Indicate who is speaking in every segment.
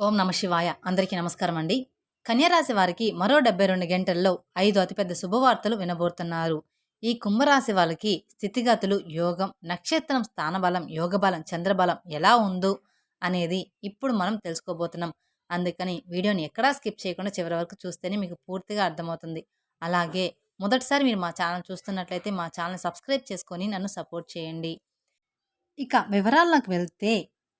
Speaker 1: ఓం నమ శివాయ. అందరికీ నమస్కారం అండి. కన్యరాశి వారికి మరో డెబ్బై రెండు గంటల్లో ఐదు అతిపెద్ద శుభవార్తలు వినబోతున్నారు. ఈ కుంభరాశి వాళ్ళకి స్థితిగతులు యోగం నక్షత్రం స్థానబలం యోగబలం చంద్రబలం ఎలా ఉందో అనేది ఇప్పుడు మనం తెలుసుకోబోతున్నాం. అందుకని వీడియోని ఎక్కడా స్కిప్ చేయకుండా చివరి వరకు చూస్తేనే మీకు పూర్తిగా అర్థమవుతుంది. అలాగే మొదటిసారి మీరు మా ఛానల్ చూస్తున్నట్లయితే మా ఛానల్ సబ్స్క్రైబ్ చేసుకొని నన్ను సపోర్ట్ చేయండి. ఇక వివరాల్లోకి వెళ్తే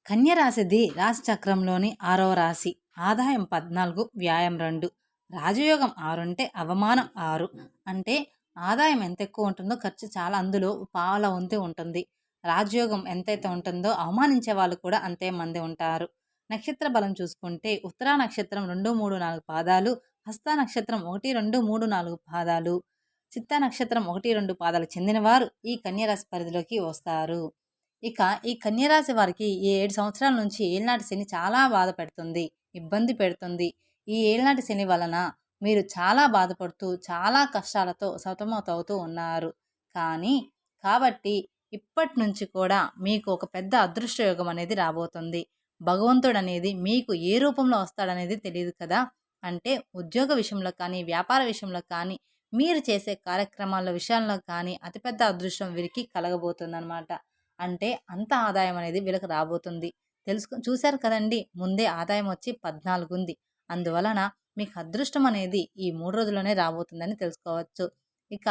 Speaker 1: కన్యరాశిది రాశి చక్రంలోని ఆరవ రాశి. ఆదాయం పద్నాలుగు వ్యాయం రెండు. రాజయోగం ఆరు అంటే అవమానం ఆరు. అంటే ఆదాయం ఎంత ఎక్కువ ఉంటుందో ఖర్చు చాలా అందులో పాల వంతు ఉంటుంది. రాజయోగం ఎంతైతే ఉంటుందో అవమానించే వాళ్ళు కూడా అంతే మంది ఉంటారు. నక్షత్ర బలం చూసుకుంటే ఉత్తరా నక్షత్రం రెండు మూడు నాలుగు పాదాలు హస్త నక్షత్రం ఒకటి రెండు మూడు నాలుగు పాదాలు. చిత్త నక్షత్రం ఒకటి రెండు పాదాలు చెందినవారు ఈ కన్యరాశి పరిధిలోకి వస్తారు. ఇక ఈ కన్యరాశి వారికి ఈ ఏడు సంవత్సరాల నుంచి ఏళ్ళనాటి శని చాలా బాధ పెడుతుంది ఇబ్బంది పెడుతుంది. ఈ ఏళ్ళనాటి శని వలన మీరు చాలా బాధపడుతూ చాలా కష్టాలతో సతమతవుతూ ఉన్నారు. కానీ కాబట్టి ఇప్పటి నుంచి కూడా మీకు ఒక పెద్ద అదృష్ట యోగం అనేది రాబోతుంది. భగవంతుడు అనేది మీకు ఏ రూపంలో వస్తాడనేది తెలియదు కదా? అంటే ఉద్యోగ విషయంలో కానీ వ్యాపార విషయంలో కానీ మీరు చేసే కార్యక్రమాల విషయంలో కానీ అతిపెద్ద అదృష్టం వీరికి కలగబోతుందన్నమాట. అంటే అంత ఆదాయం అనేది వీళ్ళకి రాబోతుంది. తెలుసుకు చూశారు కదండి ముందే ఆదాయం వచ్చి పద్నాలుగు ఉంది అందువలన మీకు అదృష్టం అనేది ఈ మూడు రోజుల్లోనే రాబోతుందని తెలుసుకోవచ్చు. ఇక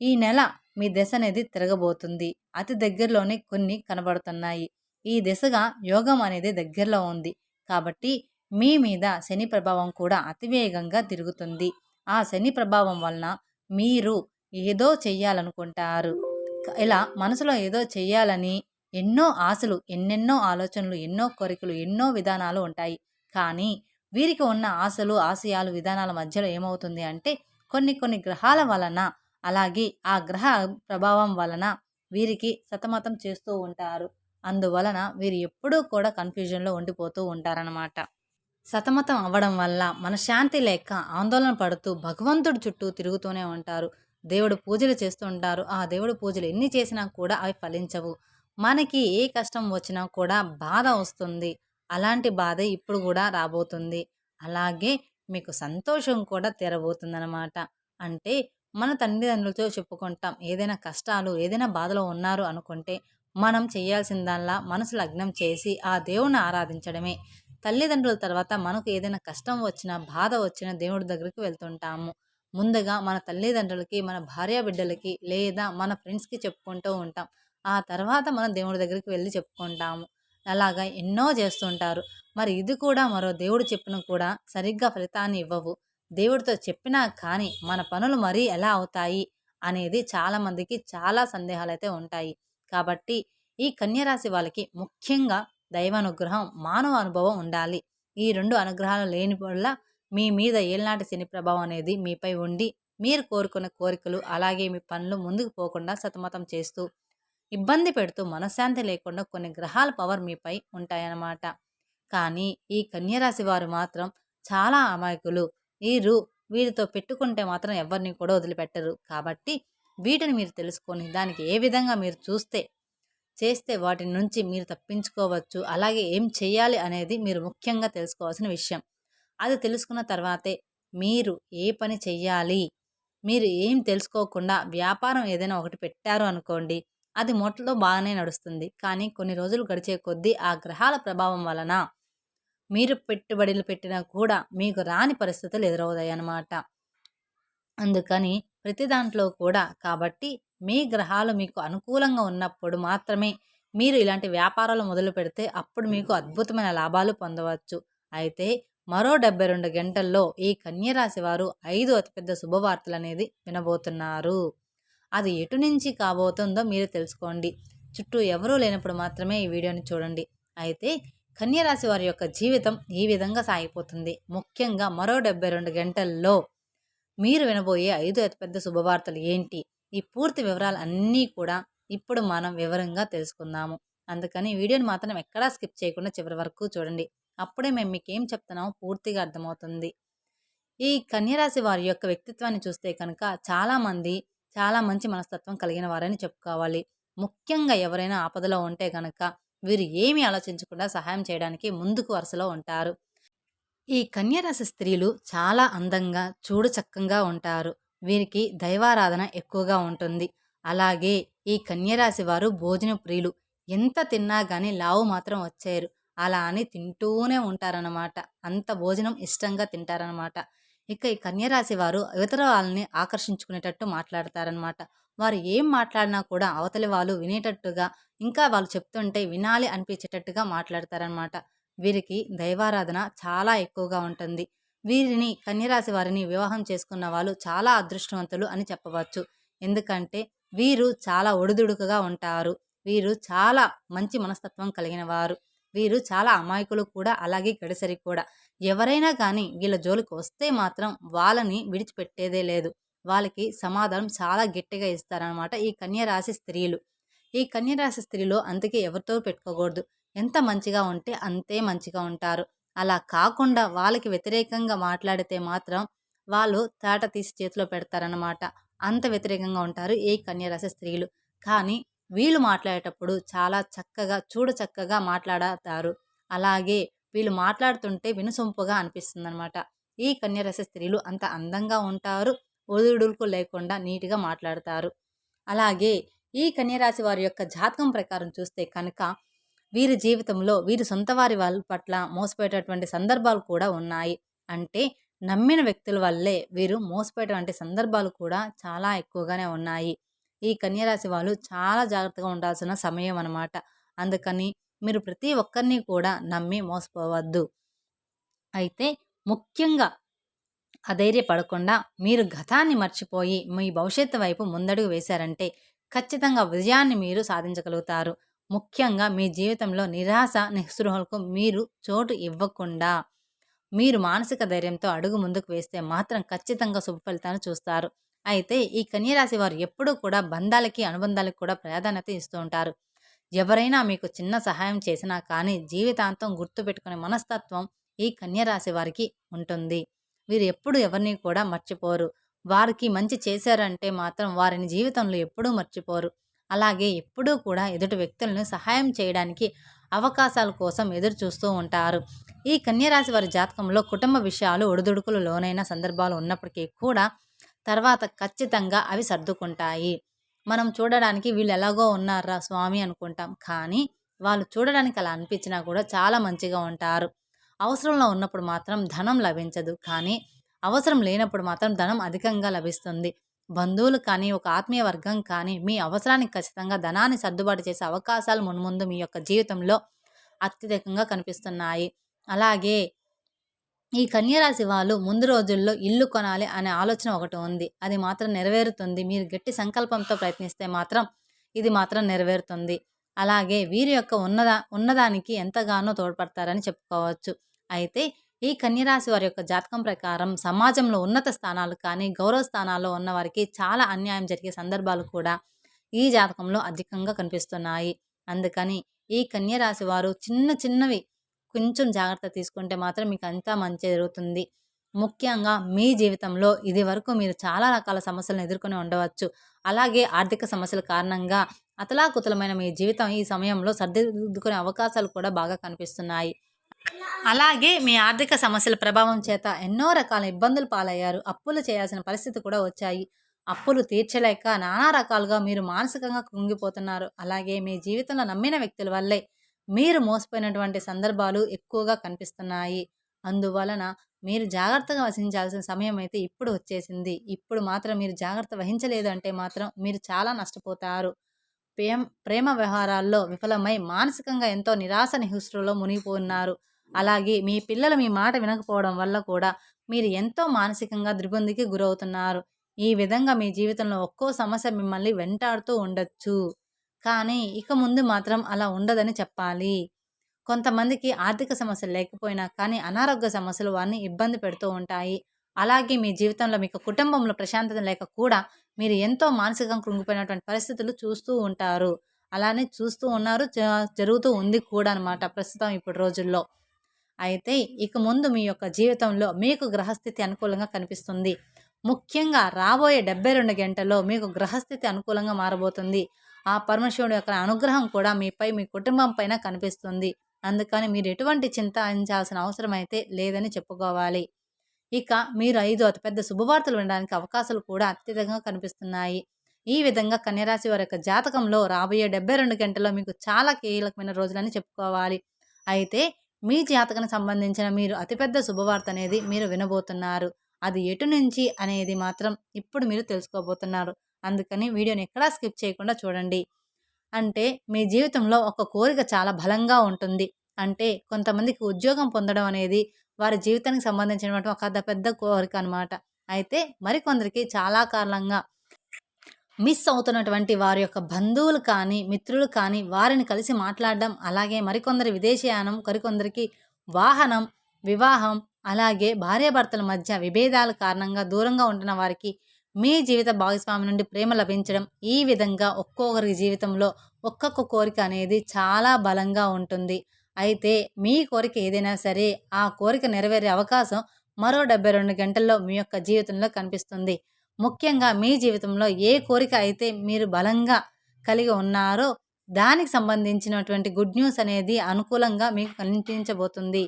Speaker 1: ఈ నెల మీ దశ అనేది తిరగబోతుంది. అతి దగ్గరలోనే కొన్ని కనబడుతున్నాయి. ఈ దిశగా యోగం అనేది దగ్గరలో ఉంది. కాబట్టి మీ మీద శని ప్రభావం కూడా అతివేగంగా తిరుగుతుంది. ఆ శని ప్రభావం వలన మీరు ఏదో చెయ్యాలనుకుంటారు. ఇలా మనసులో ఏదో చెయ్యాలని ఎన్నో ఆశలు ఎన్నెన్నో ఆలోచనలు ఎన్నో కోరికలు ఎన్నో విధానాలు ఉంటాయి. కానీ వీరికి ఉన్న ఆశలు ఆశయాలు విధానాల మధ్యలో ఏమవుతుంది అంటే కొన్ని కొన్ని గ్రహాల వలన అలాగే ఆ గ్రహ ప్రభావం వలన వీరికి సతమతం చేస్తూ ఉంటారు. అందువలన వీరు ఎప్పుడూ కూడా కన్ఫ్యూజన్లో ఉండిపోతూ ఉంటారనమాట సతమతం అవ్వడం వల్ల మనశ్శాంతి లేక ఆందోళన పడుతూ భగవంతుడి చుట్టూ తిరుగుతూనే ఉంటారు. దేవుడు పూజలు చేస్తుంటారు ఆ దేవుడు పూజలు ఎన్ని చేసినా కూడా అవి ఫలించవు. మనకి ఏ కష్టం వచ్చినా కూడా బాధ వస్తుంది. అలాంటి బాధ ఇప్పుడు కూడా రాబోతుంది. అలాగే మీకు సంతోషం కూడా తెరబోతుందన్నమాట. అంటే మన తల్లిదండ్రులతో చెప్పుకుంటాం. ఏదైనా కష్టాలు ఏదైనా బాధలో ఉన్నారు అనుకుంటే మనం చేయాల్సిందల్లా మనసు లగ్నం చేసి ఆ దేవుణ్ణి ఆరాధించడమే. తల్లిదండ్రుల తర్వాత మనకు ఏదైనా కష్టం వచ్చినా బాధ వచ్చినా దేవుడి దగ్గరికి వెళ్తుంటాము. ముందుగా మన తల్లిదండ్రులకి మన భార్య బిడ్డలకి లేదా మన ఫ్రెండ్స్కి చెప్పుకుంటూ ఉంటాం. ఆ తర్వాత మనం దేవుడి దగ్గరికి వెళ్ళి చెప్పుకుంటాము. అలాగా ఎన్నో చేస్తుంటారు మరి ఇది కూడా మరో దేవుడు చెప్పిన కూడా సరిగ్గా ఫలితాన్ని ఇవ్వవు. దేవుడితో చెప్పినా కానీ మన పనులు మరీ ఎలా అవుతాయి అనేది చాలామందికి చాలా సందేహాలు అయితే ఉంటాయి. కాబట్టి ఈ కన్యరాశి వాళ్ళకి ముఖ్యంగా దైవానుగ్రహం మానవ అనుభవం ఉండాలి. ఈ రెండు అనుగ్రహాలు లేని వల్ల మీ మీద ఏళ్ళనాటి శని ప్రభావం అనేది మీపై ఉండి మీరు కోరుకున్న కోరికలు అలాగే మీ పనులు ముందుకు పోకుండా సతమతం చేస్తూ ఇబ్బంది పెడుతూ మనశ్శాంతి లేకుండా కొన్ని గ్రహాల పవర్ మీపై ఉంటాయన్నమాట. కానీ ఈ కన్యరాశి వారు మాత్రం చాలా అమాయకులు. వీరు వీరితో పెట్టుకుంటే మాత్రం ఎవరిని కూడా వదిలిపెట్టరు. కాబట్టి వీటిని మీరు తెలుసుకొని దానికి ఏ విధంగా మీరు చూస్తే చేస్తే వాటి నుంచి మీరు తప్పించుకోవచ్చు. అలాగే ఏం చేయాలి అనేది మీరు ముఖ్యంగా తెలుసుకోవాల్సిన విషయం. అది తెలుసుకున్న తర్వాతే మీరు ఏ పని చెయ్యాలి? మీరు ఏం తెలుసుకోకుండా వ్యాపారం ఏదైనా ఒకటి పెట్టారు అనుకోండి అది మొట్టలో బాగానే నడుస్తుంది. కానీ కొన్ని రోజులు గడిచే కొద్దీ ఆ గ్రహాల ప్రభావం వలన మీరు పెట్టుబడులు పెట్టినా కూడా మీకు రాని పరిస్థితులు ఎదురవుతాయి అన్నమాట అందుకని ప్రతి దాంట్లో కూడా కాబట్టి మీ గ్రహాలు మీకు అనుకూలంగా ఉన్నప్పుడు మాత్రమే మీరు ఇలాంటి వ్యాపారాలు మొదలు పెడితే అప్పుడు మీకు అద్భుతమైన లాభాలు పొందవచ్చు. అయితే మరో డెబ్బై రెండు గంటల్లో ఈ కన్యరాశి వారు ఐదు అతిపెద్ద శుభవార్తలు అనేది వినబోతున్నారు. అది ఎటు నుంచి కాబోతుందో మీరు తెలుసుకోండి. చుట్టూ ఎవరూ లేనప్పుడు మాత్రమే ఈ వీడియోని చూడండి. అయితే కన్యరాశి వారి యొక్క జీవితం ఈ విధంగా సాగిపోతుంది. ముఖ్యంగా మరో డెబ్బై రెండు గంటల్లో మీరు వినబోయే ఐదు అతిపెద్ద శుభవార్తలు ఏంటి? ఈ పూర్తి వివరాలు అన్నీ కూడా ఇప్పుడు మనం వివరంగా తెలుసుకుందాము. అందుకని వీడియోని మాత్రం ఎక్కడా స్కిప్ చేయకుండా చివరి వరకు చూడండి. అప్పుడే మేము మీకు ఏం చెప్తున్నామో పూర్తిగా అర్థమవుతుంది. ఈ కన్యరాశి వారి యొక్క వ్యక్తిత్వాన్ని చూస్తే కనుక చాలామంది చాలా మంచి మనస్తత్వం కలిగిన వారని చెప్పుకోవాలి. ముఖ్యంగా ఎవరైనా ఆపదలో ఉంటే కనుక వీరు ఏమీ ఆలోచించకుండా సహాయం చేయడానికి ముందుకు వరుసలో ఉంటారు. ఈ కన్యరాశి స్త్రీలు చాలా అందంగా చూడచక్కంగా ఉంటారు. వీరికి దైవారాధన ఎక్కువగా ఉంటుంది. అలాగే ఈ కన్యరాశి వారు భోజన ప్రియులు ఎంత తిన్నా కానీ లావు మాత్రం వచ్చారు అలా అని తింటూనే ఉంటారనమాట అంత భోజనం ఇష్టంగా తింటారనమాట ఇక ఈ కన్యరాశి వారు ఇతర వాళ్ళని ఆకర్షించుకునేటట్టు మాట్లాడతారనమాట వారు ఏం మాట్లాడినా కూడా అవతలి వాళ్ళు వినేటట్టుగా ఇంకా వాళ్ళు చెప్తుంటే వినాలి అనిపించేటట్టుగా మాట్లాడతారనమాట వీరికి దైవారాధన చాలా ఎక్కువగా ఉంటుంది. వీరిని కన్యరాశి వారిని వివాహం చేసుకున్న వాళ్ళు చాలా అదృష్టవంతులు అని చెప్పవచ్చు. ఎందుకంటే వీరు చాలా ఒడిదుడుకుగా ఉంటారు. వీరు చాలా మంచి మనస్తత్వం కలిగిన వారు. వీరు చాలా అమాయకులు కూడా అలాగే గడిసరి కూడా. ఎవరైనా కానీ వీళ్ళ జోలికి వస్తే మాత్రం వాళ్ళని విడిచిపెట్టేదే లేదు. వాళ్ళకి సమాధానం చాలా గట్టిగా ఇస్తారనమాట ఈ కన్యరాశి స్త్రీలు. ఈ కన్యరాశి స్త్రీలు అందుకే ఎవరితో పెట్టుకోకూడదు. ఎంత మంచిగా ఉంటే అంతే మంచిగా ఉంటారు. అలా కాకుండా వాళ్ళకి వ్యతిరేకంగా మాట్లాడితే మాత్రం వాళ్ళు తాట తీసి చేతిలో పెడతారనమాట అంత వ్యతిరేకంగా ఉంటారు ఈ కన్యరాశి స్త్రీలు. కానీ వీళ్ళు మాట్లాడేటప్పుడు చాలా చక్కగా చూడచక్కగా మాట్లాడతారు. అలాగే వీళ్ళు మాట్లాడుతుంటే వినసొంపుగా అనిపిస్తుంది అనమాట ఈ కన్యరాశి స్త్రీలు అంత అందంగా ఉంటారు ఒదుడుకు లేకుండా నీట్గా మాట్లాడతారు. అలాగే ఈ కన్యరాశి వారి యొక్క జాతకం ప్రకారం చూస్తే కనుక వీరి జీవితంలో వీరి సొంత వారి వాళ్ళ పట్ల మోసపోయేటటువంటి సందర్భాలు కూడా ఉన్నాయి. అంటే నమ్మిన వ్యక్తుల వల్లే వీరు మోసపోయేటువంటి సందర్భాలు కూడా చాలా ఎక్కువగానే ఉన్నాయి. ఈ కన్యరాశి వాళ్ళు చాలా జాగ్రత్తగా ఉండాల్సిన సమయం అన్నమాట. అందుకని మీరు ప్రతి ఒక్కరిని కూడా నమ్మి మోసపోవద్దు. అయితే ముఖ్యంగా అధైర్యపడకుండా మీరు గతాన్ని మర్చిపోయి మీ భవిష్యత్తు వైపు ముందడుగు వేశారంటే ఖచ్చితంగా విజయాన్ని మీరు సాధించగలుగుతారు. ముఖ్యంగా మీ జీవితంలో నిరాశ నిస్పృహలకు మీరు చోటు ఇవ్వకుండా మీరు మానసిక ధైర్యంతో అడుగు ముందుకు వేస్తే మాత్రం ఖచ్చితంగా శుభ ఫలితాన్ని చూస్తారు. అయితే ఈ కన్యరాశి వారు ఎప్పుడూ కూడా బంధాలకి అనుబంధాలకు కూడా ప్రాధాన్యత ఇస్తూ ఉంటారు. ఎవరైనా మీకు చిన్న సహాయం చేసినా కానీ జీవితాంతం గుర్తుపెట్టుకునే మనస్తత్వం ఈ కన్యరాశి వారికి ఉంటుంది. వీరు ఎప్పుడు ఎవరిని కూడా మర్చిపోరు. వారికి మంచి చేశారంటే మాత్రం వారిని జీవితంలో ఎప్పుడూ మర్చిపోరు. అలాగే ఎప్పుడూ కూడా ఎదుటి వ్యక్తులను సహాయం చేయడానికి అవకాశాల కోసం ఎదురు చూస్తూ ఉంటారు. ఈ కన్యరాశి వారి జాతకంలో కుటుంబ విషయాలు ఒడిదుడుకులు లోనైన సందర్భాలు ఉన్నప్పటికీ కూడా తర్వాత ఖచ్చితంగా అవి సర్దుకుంటాయి. మనం చూడడానికి వీళ్ళు ఎలాగో ఉన్నారా స్వామి అనుకుంటాం. కానీ వాళ్ళు చూడడానికి అలా అనిపించినా కూడా చాలా మంచిగా ఉంటారు. అవసరంలో ఉన్నప్పుడు మాత్రం ధనం లభించదు. కానీ అవసరం లేనప్పుడు మాత్రం ధనం అధికంగా లభిస్తుంది. బంధువులు కానీ ఒక ఆత్మీయ వర్గం కానీ మీ అవసరానికి ఖచ్చితంగా ధనాన్ని సర్దుబాటు చేసే అవకాశాలు మున్ముందు మీ యొక్క జీవితంలో అత్యధికంగా కనిపిస్తున్నాయి. అలాగే ఈ కన్యరాశి వాళ్ళు ముందు రోజుల్లో ఇల్లు కొనాలి అనే ఆలోచన ఒకటి ఉంది. అది మాత్రం నెరవేరుతుంది. మీరు గట్టి సంకల్పంతో ప్రయత్నిస్తే మాత్రం ఇది మాత్రం నెరవేరుతుంది. అలాగే వీరి యొక్క ఉన్నదా ఉన్నదానికి ఎంతగానో తోడ్పడతారని చెప్పుకోవచ్చు. అయితే ఈ కన్యరాశి వారి యొక్క జాతకం ప్రకారం సమాజంలో ఉన్నత స్థానాలు కానీ గౌరవ స్థానాల్లో ఉన్న వారికి చాలా అన్యాయం జరిగే సందర్భాలు కూడా ఈ జాతకంలో అధికంగా కనిపిస్తున్నాయి. అందుకని ఈ కన్యరాశి వారు చిన్న చిన్నవి కొంచెం జాగ్రత్త తీసుకుంటే మాత్రం మీకు అంతా మంచి జరుగుతుంది. ముఖ్యంగా మీ జీవితంలో ఇది వరకు మీరు చాలా రకాల సమస్యలను ఎదుర్కొని ఉండవచ్చు. అలాగే ఆర్థిక సమస్యల కారణంగా అతలాకుతలమైన మీ జీవితం ఈ సమయంలో సర్దిద్దుకునే అవకాశాలు కూడా బాగా కనిపిస్తున్నాయి. అలాగే మీ ఆర్థిక సమస్యల ప్రభావం చేత ఎన్నో రకాల ఇబ్బందులు పాలయ్యారు. అప్పులు చేయాల్సిన పరిస్థితి కూడా వచ్చాయి. అప్పులు తీర్చలేక నానా రకాలుగా మీరు మానసికంగా కుంగిపోతున్నారు. అలాగే మీ జీవితంలో నమ్మిన వ్యక్తుల వల్లే మీరు మోసపోయినటువంటి సందర్భాలు ఎక్కువగా కనిపిస్తున్నాయి. అందువలన మీరు జాగ్రత్తగా వహించాల్సిన సమయం అయితే ఇప్పుడు వచ్చేసింది. ఇప్పుడు మాత్రం మీరు జాగ్రత్త వహించలేదు అంటే మాత్రం మీరు చాలా నష్టపోతారు. ప్రేమ ప్రేమ వ్యవహారాల్లో విఫలమై మానసికంగా ఎంతో నిరాశ నిహుష్టులో మునిగిపోన్నారు అలాగే మీ పిల్లలు మీ మాట వినకపోవడం వల్ల కూడా మీరు ఎంతో మానసికంగా దిగ్బందికి గురవుతున్నారు. ఈ విధంగా మీ జీవితంలో ఒక్కో సమస్య మిమ్మల్ని వెంటాడుతూ ఉండొచ్చు. కానీ ఇక ముందు మాత్రం అలా ఉండదని చెప్పాలి. కొంతమందికి ఆర్థిక సమస్యలు లేకపోయినా కానీ అనారోగ్య సమస్యలు వారిని ఇబ్బంది పెడుతూ ఉంటాయి. అలాగే మీ జీవితంలో మీకు కుటుంబంలో ప్రశాంతత లేక కూడా మీరు ఎంతో మానసికంగా కృంగిపోయినటువంటి పరిస్థితులు చూస్తూ ఉంటారు. అలానే చూస్తూ ఉన్నారు జరుగుతూ ఉంది కూడా అనమాట ప్రస్తుతం ఇప్పుడు రోజుల్లో. అయితే ఇక ముందు మీ యొక్క జీవితంలో మీకు గ్రహస్థితి అనుకూలంగా కనిపిస్తుంది. ముఖ్యంగా రాబోయే డెబ్బై రెండు గంటల్లో మీకు గ్రహస్థితి అనుకూలంగా మారబోతుంది. ఆ పరమశివుడి యొక్క అనుగ్రహం కూడా మీపై మీ కుటుంబం పైన కనిపిస్తుంది. అందుకని మీరు ఎటువంటి చింతించాల్సిన అవసరం అయితే లేదని చెప్పుకోవాలి. ఇక మీరు ఐదు అతిపెద్ద శుభవార్తలు వినడానికి అవకాశాలు కూడా అత్యధికంగా కనిపిస్తున్నాయి. ఈ విధంగా కన్యరాశి వారి యొక్క జాతకంలో రాబోయే డెబ్బై రెండు గంటల్లో మీకు చాలా కీలకమైన రోజులని చెప్పుకోవాలి. అయితే మీ జాతకానికి సంబంధించిన మీరు అతిపెద్ద శుభవార్త అనేది మీరు వినబోతున్నారు. అది ఎటు నుంచి అనేది మాత్రం ఇప్పుడు మీరు తెలుసుకోబోతున్నారు. అందుకని వీడియోని ఎక్కడా స్కిప్ చేయకుండా చూడండి. అంటే మీ జీవితంలో ఒక కోరిక చాలా బలంగా ఉంటుంది. అంటే కొంతమందికి ఉద్యోగం పొందడం అనేది వారి జీవితానికి సంబంధించినటువంటి ఒక పెద్ద కోరిక అనమాట అయితే మరికొందరికి చాలా కారణంగా మిస్ అవుతున్నటువంటి వారి యొక్క బంధువులు కానీ మిత్రులు కానీ వారిని కలిసి మాట్లాడడం అలాగే మరికొందరి విదేశీయానం మరికొందరికి వాహనం వివాహం అలాగే భార్యాభర్తల మధ్య విభేదాల కారణంగా దూరంగా ఉంటున్న వారికి మీ జీవిత భాగస్వామి నుండి ప్రేమ లభించడం ఈ విధంగా ఒక్కొక్కరి జీవితంలో ఒక్కొక్క కోరిక అనేది చాలా బలంగా ఉంటుంది. అయితే మీ కోరిక ఏదైనా సరే ఆ కోరిక నెరవేరే అవకాశం మరో డెబ్బై రెండు గంటల్లో మీ యొక్క జీవితంలో కనిపిస్తుంది. ముఖ్యంగా మీ జీవితంలో ఏ కోరిక అయితే మీరు బలంగా కలిగి ఉన్నారో దానికి సంబంధించినటువంటి గుడ్ న్యూస్ అనేది అనుకూలంగా మీకు కనిపించబోతుంది.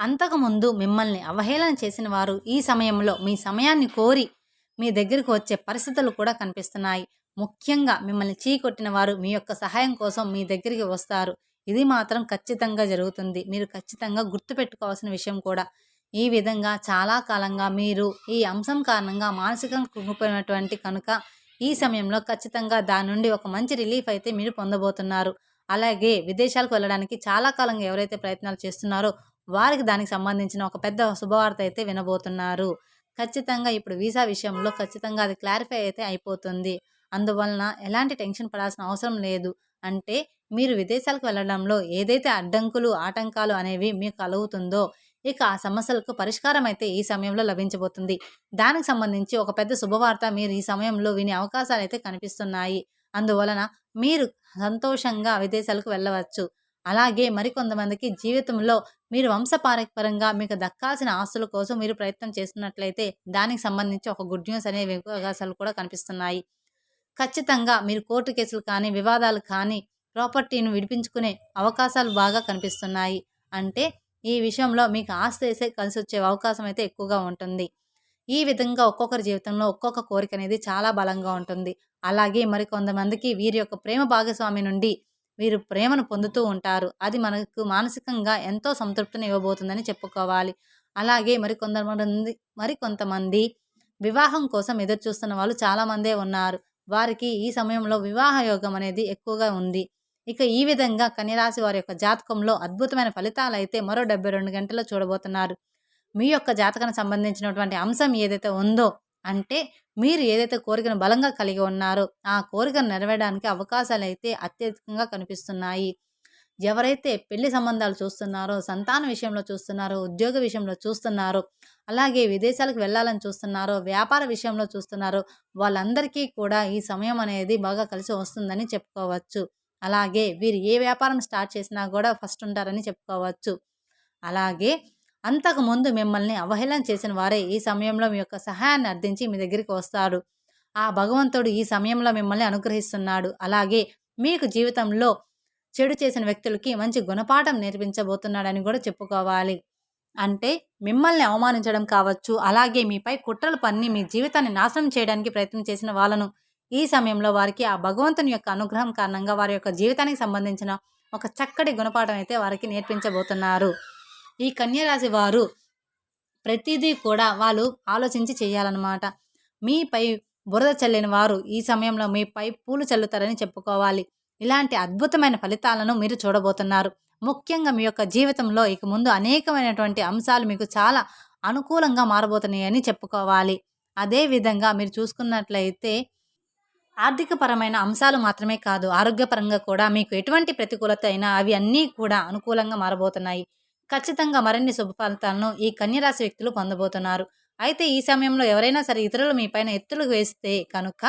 Speaker 1: అంతకుముందు మిమ్మల్ని అవహేళన చేసిన వారు ఈ సమయంలో మీ సమయాన్ని కోరి మీ దగ్గరకు వచ్చే పరిస్థితులు కూడా కనిపిస్తున్నాయి. ముఖ్యంగా మిమ్మల్ని చీకొట్టిన వారు మీ యొక్క సహాయం కోసం మీ దగ్గరికి వస్తారు. ఇది మాత్రం ఖచ్చితంగా జరుగుతుంది. మీరు ఖచ్చితంగా గుర్తుపెట్టుకోవాల్సిన విషయం కూడా. ఈ విధంగా చాలా కాలంగా మీరు ఈ అంశం కారణంగా మానసికంగా కుంగిపోయినటువంటి కనుక ఈ సమయంలో ఖచ్చితంగా దాని నుండి ఒక మంచి రిలీఫ్ అయితే మీరు పొందబోతున్నారు. అలాగే విదేశాలకు వెళ్ళడానికి చాలా కాలంగా ఎవరైతే ప్రయత్నాలు చేస్తున్నారో వారికి దానికి సంబంధించిన ఒక పెద్ద శుభవార్త అయితే వినబోతున్నారు. ఖచ్చితంగా ఇప్పుడు వీసా విషయంలో ఖచ్చితంగా అది క్లారిఫై అయితే అయిపోతుంది. అందువలన ఎలాంటి టెన్షన్ పడాల్సిన అవసరం లేదు. అంటే మీరు విదేశాలకు వెళ్ళడంలో ఏదైతే అడ్డంకులు ఆటంకాలు అనేవి మీకు కలుగుతుందో ఇక ఆ సమస్యలకు పరిష్కారం అయితే ఈ సమయంలో లభించబోతుంది. దానికి సంబంధించి ఒక పెద్ద శుభవార్త మీరు ఈ సమయంలో వినే అవకాశాలు అయితే కనిపిస్తున్నాయి. అందువలన మీరు సంతోషంగా విదేశాలకు వెళ్ళవచ్చు. అలాగే మరికొంతమందికి జీవితంలో మీరు వంశపారపరంగా మీకు దక్కాల్సిన ఆస్తుల కోసం మీరు ప్రయత్నం చేస్తున్నట్లయితే దానికి సంబంధించి ఒక గుడ్ న్యూస్ అనే అవకాశాలు కూడా కనిపిస్తున్నాయి. ఖచ్చితంగా మీరు కోర్టు కేసులు కానీ వివాదాలు కానీ ప్రాపర్టీని విడిపించుకునే అవకాశాలు బాగా కనిపిస్తున్నాయి. అంటే ఈ విషయంలో మీకు ఆస్తి వేసే కలిసి వచ్చే అవకాశం అయితే ఎక్కువగా ఉంటుంది. ఈ విధంగా ఒక్కొక్కరి జీవితంలో ఒక్కొక్క కోరిక అనేది చాలా బలంగా ఉంటుంది. అలాగే మరి కొంతమందికి వీరి యొక్క ప్రేమ భాగస్వామి నుండి వీరు ప్రేమను పొందుతూ ఉంటారు. అది మనకు మానసికంగా ఎంతో సంతృప్తిని ఇవ్వబోతుందని చెప్పుకోవాలి. అలాగే మరి మరికొంతమంది మరి కొంతమంది వివాహం కోసం ఎదురు చూస్తున్న వాళ్ళు చాలామందే ఉన్నారు. వారికి ఈ సమయంలో వివాహ యోగం అనేది ఎక్కువగా ఉంది. ఇక ఈ విధంగా కన్యరాశి వారి యొక్క జాతకంలో అద్భుతమైన ఫలితాలు అయితే మరో డెబ్బై రెండు గంటల్లో చూడబోతున్నారు. మీ యొక్క జాతకానికి సంబంధించినటువంటి అంశం ఏదైతే ఉందో అంటే మీరు ఏదైతే కోరికను బలంగా కలిగి ఉన్నారో ఆ కోరికను నెరవేయడానికి అవకాశాలు అయితే అత్యధికంగా కనిపిస్తున్నాయి. ఎవరైతే పెళ్ళి సంబంధాలు చూస్తున్నారో సంతాన విషయంలో చూస్తున్నారో ఉద్యోగ విషయంలో చూస్తున్నారో అలాగే విదేశాలకు వెళ్ళాలని చూస్తున్నారో వ్యాపార విషయంలో చూస్తున్నారో వాళ్ళందరికీ కూడా ఈ సమయం అనేది బాగా కలిసి వస్తుందని చెప్పుకోవచ్చు. అలాగే వీరు ఏ వ్యాపారం స్టార్ట్ చేసినా కూడా ఫస్ట్ ఉంటారని చెప్పుకోవచ్చు. అలాగే అంతకుముందు మిమ్మల్ని అవహేళన చేసిన వారే ఈ సమయంలో మీ యొక్క సహాయాన్ని అర్థించి మీ దగ్గరికి వస్తాడు ఆ భగవంతుడు ఈ సమయంలో మిమ్మల్ని అనుగ్రహిస్తున్నాడు. అలాగే మీకు జీవితంలో చెడు చేసిన వ్యక్తులకి మంచి గుణపాఠం నేర్పించబోతున్నాడని కూడా చెప్పుకోవాలి. అంటే మిమ్మల్ని అవమానించడం కావచ్చు అలాగే మీపై కుట్రలు పన్ని మీ జీవితాన్ని నాశనం చేయడానికి ప్రయత్నం చేసిన వాళ్ళను ఈ సమయంలో వారికి ఆ భగవంతుని యొక్క అనుగ్రహం కారణంగా వారి యొక్క జీవితానికి సంబంధించిన ఒక చక్కటి గుణపాఠం అయితే వారికి నేర్పించబోతున్నారు. ఈ కన్యరాశి వారు ప్రతిదీ కూడా వాళ్ళు ఆలోచించి చేయాలన్నమాట. మీపై బురద చల్లిన వారు ఈ సమయంలో మీపై పూలు చల్లుతారని చెప్పుకోవాలి. ఇలాంటి అద్భుతమైన ఫలితాలను మీరు చూడబోతున్నారు. ముఖ్యంగా మీ యొక్క జీవితంలో ఇక ముందు అనేకమైనటువంటి అంశాలు మీకు చాలా అనుకూలంగా మారబోతున్నాయని చెప్పుకోవాలి. అదేవిధంగా మీరు చూసుకున్నట్లయితే ఆర్థికపరమైన అంశాలు మాత్రమే కాదు ఆరోగ్యపరంగా కూడా మీకు ఎటువంటి ప్రతికూలత అయినా అవి అన్నీ కూడా అనుకూలంగా మారబోతున్నాయి. ఖచ్చితంగా మరిన్ని శుభ ఫలితాలను ఈ కన్యరాశి వ్యక్తులు పొందబోతున్నారు. అయితే ఈ సమయంలో ఎవరైనా సరే ఇతరులు మీ పైన ఎత్తులు వేస్తే కనుక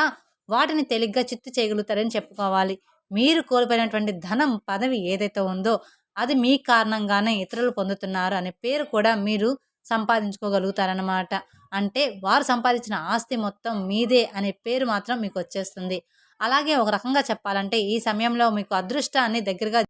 Speaker 1: వాటిని తేలిగ్గా చిత్తు చేయగలుగుతారని చెప్పుకోవాలి. మీరు కోల్పోయినటువంటి ధనం పదవి ఏదైతే ఉందో అది మీ కారణంగానే ఇతరులు పొందుతున్నారు అనే పేరు కూడా మీరు సంపాదించుకోగలుగుతారన్నమాట. అంటే వారు సంపాదించిన ఆస్తి మొత్తం మీదే అనే పేరు మాత్రం మీకు వచ్చేస్తుంది. అలాగే ఒక రకంగా చెప్పాలంటే ఈ సమయంలో మీకు అదృష్టాన్ని దగ్గరగా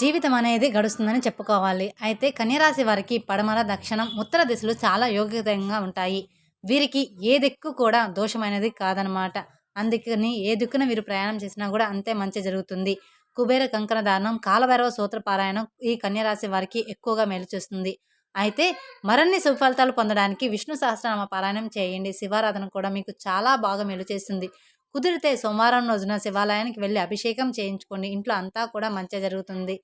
Speaker 1: జీవితం అనేది గడుస్తుందని చెప్పుకోవాలి. అయితే కన్యరాశి వారికి పడమర దక్షిణం ఉత్తర దిశలు చాలా యోగ్యతంగా ఉంటాయి. వీరికి ఏ దిక్కు కూడా దోషమైనది కాదనమాట అందుకని ఏ దిక్కున వీరు ప్రయాణం చేసినా కూడా అంతే మంచి జరుగుతుంది. కుబేర కంకణ దానం కాలభైరవ సూత్ర పారాయణం ఈ కన్యరాశి వారికి ఎక్కువగా మేలు చేస్తుంది. అయితే మరిన్ని సుఫలితాలు పొందడానికి విష్ణు సహస్రనామ పారాయణం చేయండి. శివారాధన కూడా మీకు చాలా బాగా మేలు చేస్తుంది. కుదిరితే సోమవారం రోజున శివాలయానికి వెళ్ళి అభిషేకం చేయించుకోండి. ఇంట్లో అంతా కూడా మంచి జరుగుతుంది.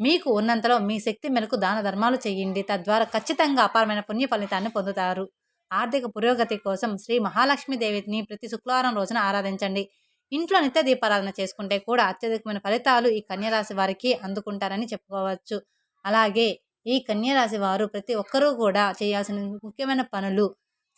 Speaker 1: మీకు ఉన్నంతలో మీ శక్తి మేరకు దాన ధర్మాలు చేయండి. తద్వారా ఖచ్చితంగా అపారమైన పుణ్య ఫలితాన్ని పొందుతారు. ఆర్థిక పురోగతి కోసం శ్రీ మహాలక్ష్మీదేవిని ప్రతి శుక్రవారం రోజున ఆరాధించండి. ఇంట్లో నిత్య దీపారాధన చేసుకుంటే కూడా అత్యధికమైన ఫలితాలు ఈ కన్యరాశి వారికి అందుకుంటారని చెప్పుకోవచ్చు. అలాగే ఈ కన్యరాశి వారు ప్రతి ఒక్కరూ కూడా చేయాల్సిన ముఖ్యమైన పనులు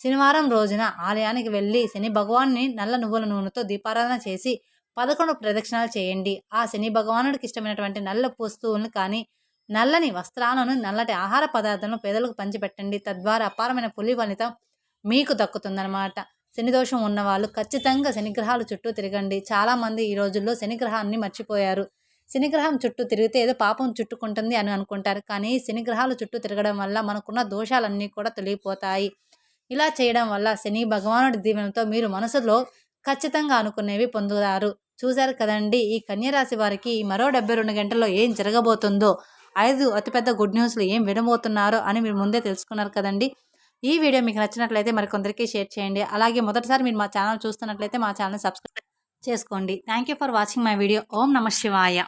Speaker 1: శనివారం రోజున ఆలయానికి వెళ్ళి శని భగవాన్ని నల్ల నువ్వుల నూనెతో దీపారాధన చేసి పదకొండు ప్రదక్షిణాలు చేయండి. ఆ శని భగవానుడికి ఇష్టమైనటువంటి నల్ల వస్తువులను కానీ నల్లని వస్త్రాలను నల్లటి ఆహార పదార్థాలను పేదలకు పంచిపెట్టండి. తద్వారా అపారమైన పులి ఫలితం మీకు దక్కుతుందన్నమాట. శని దోషం ఉన్నవాళ్ళు ఖచ్చితంగా శనిగ్రహాలు చుట్టూ తిరగండి. చాలామంది ఈ రోజుల్లో శనిగ్రహాన్ని మర్చిపోయారు. శనిగ్రహం చుట్టూ తిరిగితే ఏదో పాపం చుట్టుకుంటుంది అని అనుకుంటారు. కానీ శనిగ్రహాలు చుట్టూ తిరగడం వల్ల మనకున్న దోషాలన్నీ కూడా తొలగిపోతాయి. ఇలా చేయడం వల్ల శని భగవానుడి దీవెనతో మీరు మనసులో ఖచ్చితంగా అనుకునేవి పొందుతారు. చూశారు కదండి ఈ కన్యరాశి వారికి మరో డెబ్బై రెండు గంటల్లో ఏం జరగబోతుందో ఐదు అతిపెద్ద గుడ్ న్యూస్లు ఏం వినబోతున్నారో అని మీరు ముందే తెలుసుకున్నారు కదండి. ఈ వీడియో మీకు నచ్చినట్లయితే మరికొందరికి షేర్ చేయండి. అలాగే మొదటిసారి మీరు మా ఛానల్ చూస్తున్నట్లయితే మా ఛానల్ సబ్స్క్రైబ్ చేసుకోండి. Thank you for watching my video. ఓం నమ శివాయ.